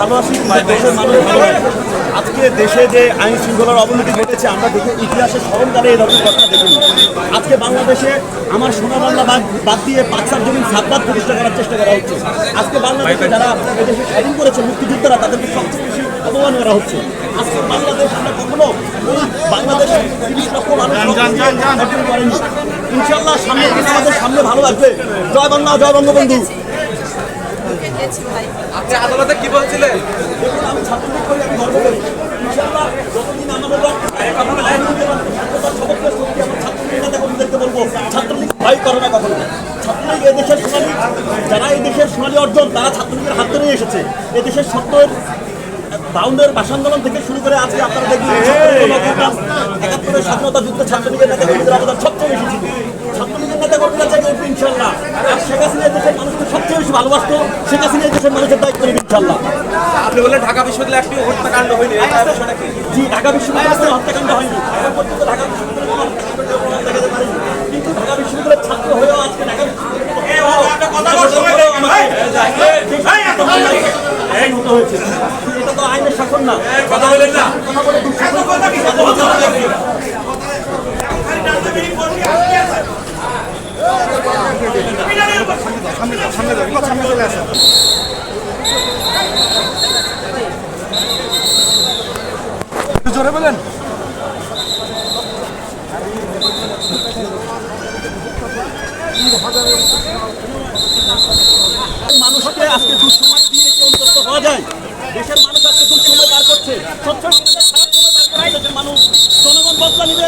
ভালো আছি দেশের মানুষ ভালো আছে। আজকে দেশে যে আইন শৃঙ্খলার অবনতি ঘটেছে আমরা দেখে ইতিহাসের স্মরণকালে এই ধরনের ঘটনা দেখিনি। আজকে বাংলাদেশে আমার সোনা বাংলা বাদ বাদ দিয়ে পাকসার জমিন সাতবাদ প্রতিষ্ঠা করার চেষ্টা করা হচ্ছে। আজকে বাংলাদেশে যারা এদেশে স্বাধীন করেছে মুক্তিযোদ্ধারা তাদেরকে সবচেয়ে বেশি অপমান করা হচ্ছে। আজকে বাংলাদেশ আমরা কখনো ওই বাংলাদেশ তিরিশ লক্ষ মানুষ করেনি। ইনশাল্লাহ সামনে আমাদের সামনে ভালো লাগবে। জয় বাংলা জয় বঙ্গবন্ধু। গেছি ভাই। আপনি আদালতে কি বলছিলেন? দেখুন আমি ছাত্রলীগ করি আমি গর্ব করি। ইনশাআল্লাহ যতদিন আমাদের আমরা রাজনীতি এবং ছাত্রতার সবককে শক্তি আমার ছাত্রলীগ নেতা কর্মীদেরকে বলব ছাত্রলীগ ভয় করে না কখনো। ছাত্রলীগ এদেশের সোনালী যারা এই সোনালী অর্জন তারা ছাত্রলীগের হাত ধরে এসেছে। এদেশের সত্তর বাউন্ডের ভাষা আন্দোলন থেকে শুরু করে আজকে আপনারা দেখবেন একাত্তরের স্বাধীনতা যুদ্ধে ছাত্রলীগের নেতা কর্মীদের অবদান সবচেয়ে বেশি ছিল। ছাত্রলীগের নেতা কর্মীরা চাই উঠবে ইনশাল্লাহ আর শেখ হাসিনা দেশের মানুষকে সবচেয়ে বেশি ভালোবাসতো শেখ হাসিনা দেশের মানুষের দায়িত্ব নেবে ইনশাল্লাহ আপনি বললেন ঢাকা বিশ্ববিদ্যালয়ে একটি হত্যাকাণ্ড হয়নি জি ঢাকা বিশ্ববিদ্যালয়ে হত্যাকাণ্ড হয়নি এখন পর্যন্ত ঢাকা বিশ্ববিদ্যালয়ে কিন্তু ঢাকা বিশ্ববিদ্যালয়ের ছাত্র হয়েও আজকে ঢাকা বিশ্ববিদ্যালয়ে এটা তো আইনের শাসন না কথা বলেন না কথা বলে জোরে বলেন মানুষকে আজকে দুঃসময় দিয়ে কি অন্তত হওয়া যায় দেশের মানুষ আজকে দুঃসময় পার করছে জনগণ বদলা নিবে।